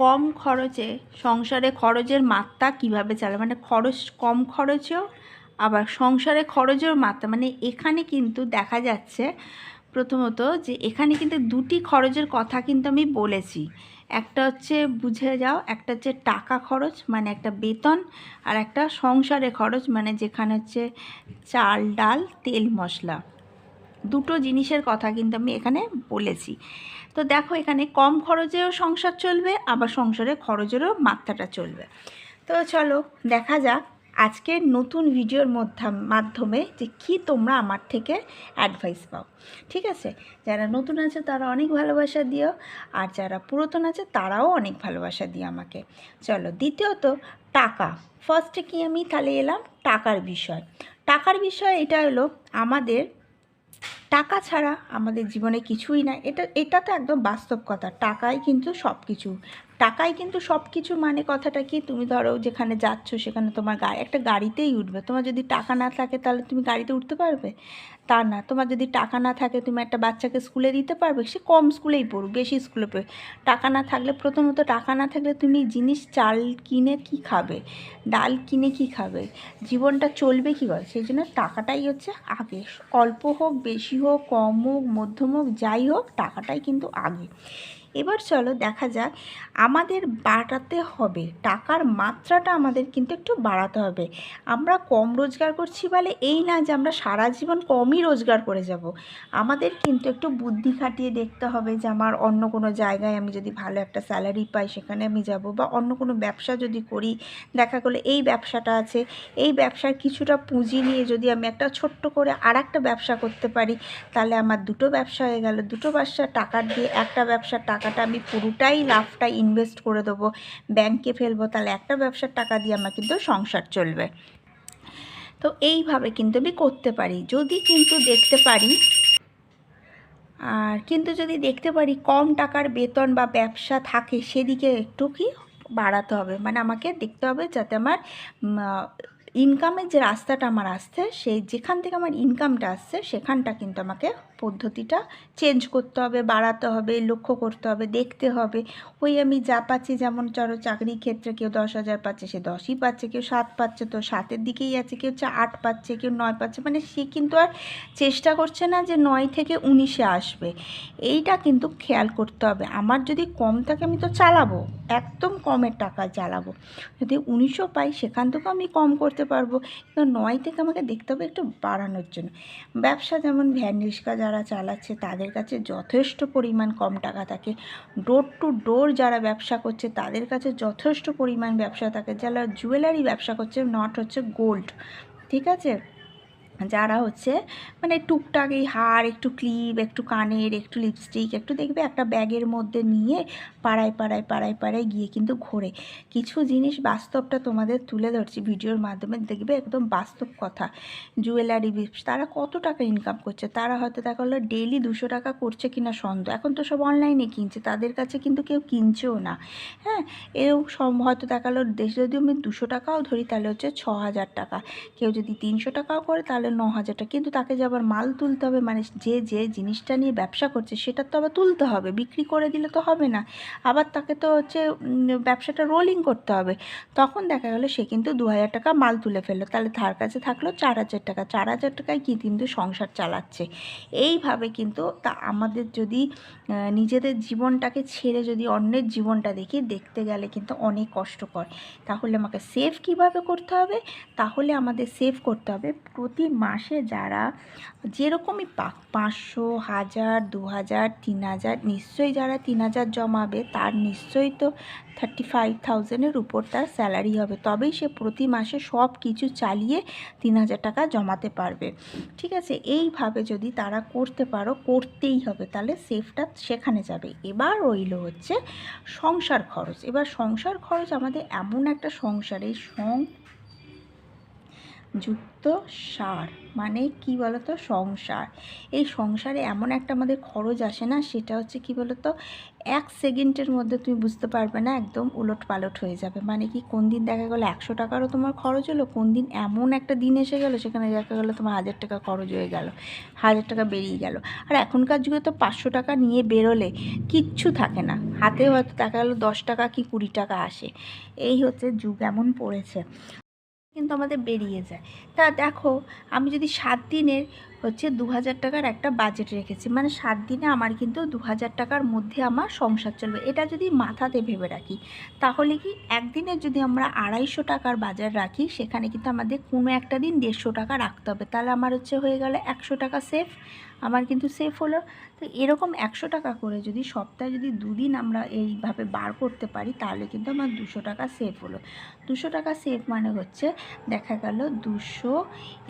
কম খরচে, সংসারে খরচের মাত্রা কীভাবে চালাবে মানে খরচ কম খরচেও, আবার সংসারে খরচের মাত্রা মানে এখানে কিন্তু দেখা যাচ্ছে প্রথমত যে এখানে কিন্তু দুটি খরচের কথা কিন্তু আমি বলেছি। একটা হচ্ছে বুঝে যাও, একটা হচ্ছে টাকা খরচ মানে একটা বেতন, আর একটা সংসারে খরচ মানে যেখানে হচ্ছে চাল, ডাল, তেল, মশলা। দুটো জিনিসের কথা কিন্তু আমি এখানে বলেছি। তো দেখো এখানে কম খরচেও সংসার চলবে, আবার সংসারে খরচেরও মাত্রাটা চলবে। তো চলো দেখা যাক আজকের নতুন ভিডিওর মধ্যে, মাধ্যমে যে কি তোমরা আমার থেকে অ্যাডভাইস পাও। ঠিক আছে? যারা নতুন আছে তারা অনেক ভালোবাসা দিও, আর যারা পুরাতন আছে তারাও অনেক ভালোবাসা দিও আমাকে। চলো, দ্বিতীয়ত টাকা। ফার্স্টে কি আমি তাহলে এলাম? টাকার বিষয়। টাকার বিষয় এটা হলো আমাদের টাকা ছাড়া আমাদের জীবনে কিছুই না এটা এটা তো একদম বাস্তব কথা। টাকাই কিন্তু সব কিছু টাকাই কিন্তু সব কিছু মানে কথাটা কি? তুমি ধরো যেখানে যাচ্ছ সেখানে তোমার গাড়ি একটা গাড়িতেই উঠবে। তোমার যদি টাকা না থাকে তাহলে তুমি গাড়িতে উঠতে পারবে? তা না, তোমার যদি টাকা না থাকে তুমি একটা বাচ্চাকে স্কুলে দিতে পারবে? সে কম স্কুলেই পড়ুক, বেশি স্কুলে পড়ে টাকা না থাকলে, প্রথমত টাকা না থাকলে তুমি জিনিস, চাল কিনে কি খাবে? ডাল কিনে কি খাবে? জীবনটা চলবে কী করে? সেই জন্য টাকাটাই হচ্ছে আগে। অল্প হোক, বেশি হোক, কম হোক, মধ্যম হোক, যাই হোক, টাকাটাই কিন্তু আগে। এবার চলো দেখা যাক আমাদের বাড়াতে হবে। টাকার মাত্রাটা আমাদের কিন্তু একটু বাড়াতে হবে। আমরা কম রোজগার করছি বলে এই না যে আমরা সারা জীবন কমই রোজগার করে যাব। আমাদের কিন্তু একটু বুদ্ধি খাটিয়ে দেখতে হবে যে আমার অন্য কোনো জায়গায় আমি যদি ভালো একটা স্যালারি পাই সেখানে আমি যাব বা অন্য কোনো ব্যবসা যদি করি, দেখা গেলো এই ব্যবসাটা আছে, এই ব্যবসার কিছুটা পুঁজি নিয়ে যদি আমি একটা ছোট্ট করে আর ব্যবসা করতে পারি, তাহলে আমার দুটো ব্যবসা হয়ে গেল। দুটো ব্যবসা টাকা দিয়ে, একটা ব্যবসার টাকাটা আমি পুরোটাই লাভটা ইনভেস্ট করে দেবো ব্যাংকে ফেলব, তাহলে একটা ব্যবসার টাকা দিয়ে আমার কিন্তু সংসার চলবে। তো এইভাবে কিন্তু আমি করতে পারি। যদি কিন্তু দেখতে পারি, আর কিন্তু যদি দেখতে পারি কম টাকার বেতন বা ব্যবসা থাকে, সেদিকে একটু কি বাড়াতে হবে? মানে আমাকে দেখতে হবে যাতে আমার ইনকামের যে রাস্তাটা আমার আসছে সেই যেখান থেকে আমার ইনকামটা আসছে, সেখানটা কিন্তু আমাকে পদ্ধতিটা চেঞ্জ করতে হবে, বাড়াতে হবে, লক্ষ্য করতে হবে, দেখতে হবে। ওই আমি যা পাচ্ছি, যেমন চলো চাকরির ক্ষেত্রে কেউ দশ হাজার পাচ্ছে, সে দশই পাচ্ছে, কেউ সাত পাচ্ছে, তো সাতের দিকেই আছে, কেউ হচ্ছে আট পাচ্ছে, কেউ নয় পাচ্ছে। মানে সে কিন্তু আর চেষ্টা করছে না যে নয় থেকে উনিশে আসবে। এইটা কিন্তু খেয়াল করতে হবে। আমার যদি কম থাকে, আমি তো চালাবো, একদম কমের টাকা চালাবো। যদি উনিশও পাই, সেখান থেকেও আমি কম করতে পারব। কিন্তু নয় থেকে আমাকে দেখতে হবে একটু বাড়ানোর জন্য। ব্যবসা যেমন ভ্যান যারা চালাচ্ছে তাদের কাছে যথেষ্ট পরিমাণ কম টাকা থাকে। ডোর টু ডোর যারা ব্যবসা করছে তাদের কাছে যথেষ্ট পরিমাণ ব্যবসা থাকে। যারা জুয়েলারি ব্যবসা করছে নট হচ্ছে গোল্ড ঠিক আছে? যারা হচ্ছে মানে টুকটাক এই হার একটু ক্লিপ, একটু কানের, একটু লিপস্টিক একটু দেখবে একটা ব্যাগের মধ্যে নিয়ে পাড়ায় পাড়ায় পাড়ায় পাড়ায় গিয়ে কিন্তু ঘোরে। কিছু জিনিস বাস্তবটা তোমাদের তুলে ধরছি ভিডিওর মাধ্যমে, দেখবে একদম বাস্তব কথা। জুয়েলারি বিপস তারা কত টাকা ইনকাম করছে? তারা হয়তো দেখা হলো ডেলি দুশো টাকা করছে কিনা সন্দেহ। এখন তো সব অনলাইনে কিনছে, তাদের কাছে কিন্তু কেউ কিনছেও না। হ্যাঁ এও সব হয়তো দেখাল দেশ যদি আমি দুশো টাকাও ধরি, তাহলে হচ্ছে ছ হাজার টাকা। কেউ যদি তিনশো টাকাও করে, তাহলে ন হাজার টাকা কিন্তু তাকে যে আবার মাল তুলতে হবে মানে যে যে জিনিসটা নিয়ে ব্যবসা করছে, সেটা তো আবার তুলতে হবে, বিক্রি করে দিলে তো হবে না। আবার তাকে তো হচ্ছে ব্যবসাটা রোলিং করতে হবে। তখন দেখা গেলো সে কিন্তু দু হাজার টাকা মাল তুলে ফেলল। তাহলে তার কাছে থাকল চার হাজার টাকা। চার হাজার টাকায় কি কিন্তু সংসার চালাচ্ছে? এইভাবে কিন্তু তা আমাদের যদি নিজেদের জীবনটাকে ছেড়ে যদি অন্যের জীবনটা দেখি, দেখতে গেলে কিন্তু অনেক কষ্টকর। তাহলে আমাকে সেভ কীভাবে করতে হবে? তাহলে আমাদের সেভ করতে হবে প্রতি মাসে যারা যেরকমই পাক, পাঁচশো, হাজার দু হাজার তিন হাজার নিশ্চয়ই যারা তিন হাজার জমাবে, তার নিশ্চয়ই তো থার্টি ফাইভ থাউজেন্ডের উপর তার স্যালারি হবে। তবেই সে প্রতি মাসে সব কিছু চালিয়ে তিন হাজার টাকা জমাতে পারবে। ঠিক আছে? এইভাবে যদি তারা করতে পারো, করতেই হবে। তাহলে সেফটা সেখানে যাবে। এবার রইল হচ্ছে সংসার খরচ। এবার সংসার খরচ আমাদের এমন একটা সংসার, এই সং যুক্ত সার। মানে কি বলতো? সংসার। এই সংসারে এমন একটা আমাদের খরচ আসে না, সেটা হচ্ছে কি বলতো? এক সেকেন্ডের মধ্যে তুমি বুঝতে পারবে না, একদম উলট পালট হয়ে যাবে। মানে কি, কোন দিন দেখা গেলো একশো টাকারও তোমার খরচ হলো, কোন দিন এমন একটা দিন এসে গেলো, সেখানে দেখা গেলো তোমার হাজার টাকা খরচ হয়ে গেল, হাজার টাকা বেরিয়ে গেল। আর এখনকার যুগে তো পাঁচশো টাকা নিয়ে বেরোলে কিচ্ছু থাকে না। হাতে হয়তো দেখা গেলো দশ টাকা কি কুড়ি টাকা আসে। এই হচ্ছে যুগ এমন পড়েছে। কিন্তু আমাদের বেরিয়ে যায়। তা দেখো, আমি যদি সাত দিনের হচ্ছে দু হাজার টাকার একটা বাজেট রেখেছি মানে সাত দিনে আমার কিন্তু দু হাজার টাকার মধ্যে আমার সংসার চলবে। এটা যদি মাথাতে ভেবে রাখি, তাহলে কি একদিনে যদি আমরা আড়াইশো টাকার বাজার রাখি, সেখানে কিন্তু আমাদের কোনো একটা দিন দেড়শো টাকা রাখতে হবে। তাহলে আমার হচ্ছে হয়ে গেলে একশো টাকা সেফ আমার কিন্তু সেফ হলো। তো এরকম একশো টাকা করে যদি সপ্তাহে যদি দুদিন আমরা এইভাবে বার করতে পারি, তাহলে কিন্তু আমার দুশো টাকা সেফ হলো। দুশো টাকা সেভ মানে হচ্ছে দেখা গেল দুশো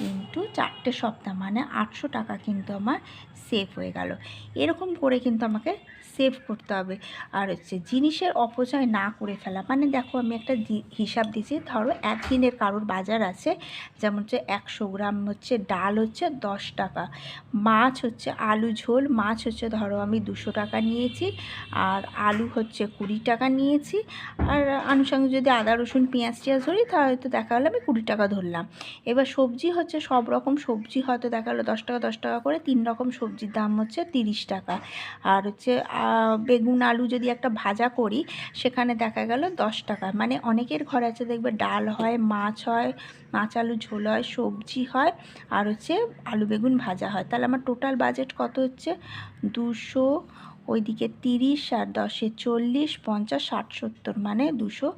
ইন্টু চারটে সপ্তাহ মানে আটশো টাকা কিন্তু আমার সেভ হয়ে গেল। এরকম করে কিন্তু আমাকে সেভ করতে হবে। আর হচ্ছে জিনিসের অপচয় না করে ফেলা মানে দেখো আমি একটা হিসাব দিয়েছি ধরো একদিনের কারোর বাজার আছে, যেমন হচ্ছে একশো গ্রাম হচ্ছে ডাল হচ্ছে দশ টাকা, মাছ হচ্ছে আলু ঝোল, মাছ হচ্ছে ধরো আমি দুশো টাকা নিয়েছি, আর আলু হচ্ছে কুড়ি টাকা নিয়েছি, আর আনুষঙ্গিক যদি আদা, রসুন, পেঁয়াজ টিয়াজ ধরি, তা হয়তো দেখা গেলো আমি কুড়ি টাকা ধরলাম। এবার সবজি হচ্ছে সব রকম সবজি, হয়তো দেখা গেলো দশ টাকা দশ টাকা করে, তিন রকম সবজির দাম হচ্ছে তিরিশ টাকা। আর হচ্ছে বেগুন, আলু যদি একটা ভাজা করি, সেখানে দেখা গেল দশ টাকা। মানে অনেকের ঘরে আছে, দেখবে ডাল হয়, মাছ হয় মাছ আলু ঝোল হয়, সবজি হয়, আর হচ্ছে আলু বেগুন ভাজা হয়। তাহলে আমার টোটাল বাজেট কত হচ্ছে? দুশো, ওইদিকে তিরিশ আর দশে চল্লিশ, পঞ্চাশ, ষাট, সত্তর। মানে দুশো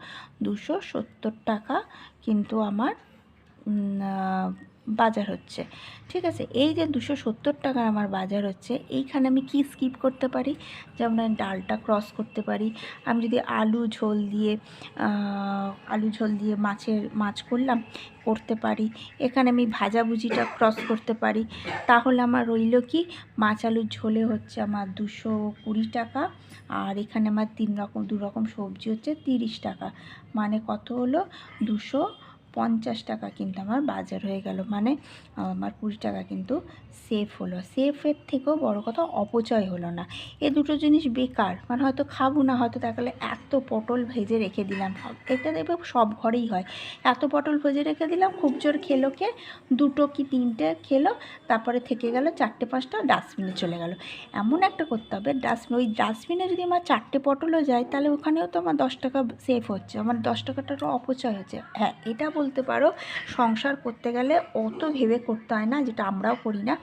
দুশো সত্তর টাকা কিন্তু আমার বাজার হচ্ছে। ঠিক আছে? এই যে দুশো সত্তর টাকার আমার বাজার হচ্ছে, এইখানে আমি কি স্কিপ করতে পারি? যেমন আমি ডালটা ক্রস করতে পারি। আমি যদি আলু ঝোল দিয়ে আলু ঝোল দিয়ে মাছের মাছ করলাম, করতে পারি। এখানে আমি ভাজাভুজিটা ক্রস করতে পারি। তাহলে আমার রইল কি? মাছ আলুর ঝোলে হচ্ছে আমার দুশো কুড়ি টাকা, আর এখানে আমার তিন রকম, দু রকম সবজি হচ্ছে তিরিশ টাকা। মানে কত হলো? দুশো পঞ্চাশ টাকা কিন্তু আমার বাজার হয়ে গেল। মানে আমার কুড়ি টাকা কিন্তু সেফ হলো। সেফের থেকেও বড় কথা অপচয় হলো না। এ দুটো জিনিস বেকার। মানে হয়তো খাব না, হয়তো গেলে এত পটল ভেজে রেখে দিলাম। এটা দেখবে সব ঘরেই হয়। এত পটল ভেজে রেখে দিলাম, খুব জোর খেলো কে? দুটো কি তিনটে খেলো, তারপরে থেকে গেল চারটে পাঁচটা, ডাস্টবিনে চলে গেল। এমন একটা করতে হবে, ডাস্টবিন, ওই ডাস্টবিনে যদি আমার চারটে পটলও যায়, তাহলে ওখানেও তো আমার দশ টাকা সেফ হচ্ছে। আমার দশ টাকাটারও অপচয় হচ্ছে। হ্যাঁ এটা বলতে পারো সংসার করতে গেলে অত ভেবে করতে হয় না যেটা আমরাও করি না।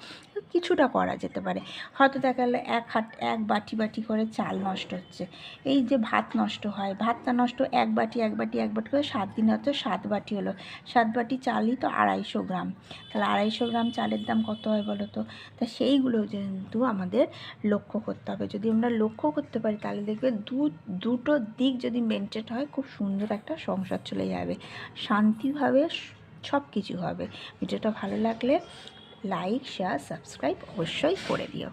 কিছুটা করা যেতে পারে। হয়তো দেখা গেলো এক হাট এক বাটি বাটি করে চাল নষ্ট হচ্ছে। এই যে ভাত নষ্ট হয় ভাতটা নষ্ট এক বাটি এক বাটি এক বাটি করে সাত দিন হয়তো সাত বাটি হলো। সাত বাটি চালই তো আড়াইশো গ্রাম। তাহলে আড়াইশো গ্রাম চালের দাম কত হয় বলো তো? তা সেইগুলো কিন্তু আমাদের লক্ষ্য করতে হবে। যদি আমরা লক্ষ্য করতে পারি, তাহলে দেখবে দু, দুটো দিক যদি মেনটেন হয়, খুব সুন্দর একটা সংসার চলে যাবে। শান্তিভাবে সব কিছু হবে। ভিডিওটা ভালো লাগলে লাইক শেয়ার সাবস্ক্রাইব অবশ্যই করে দিও।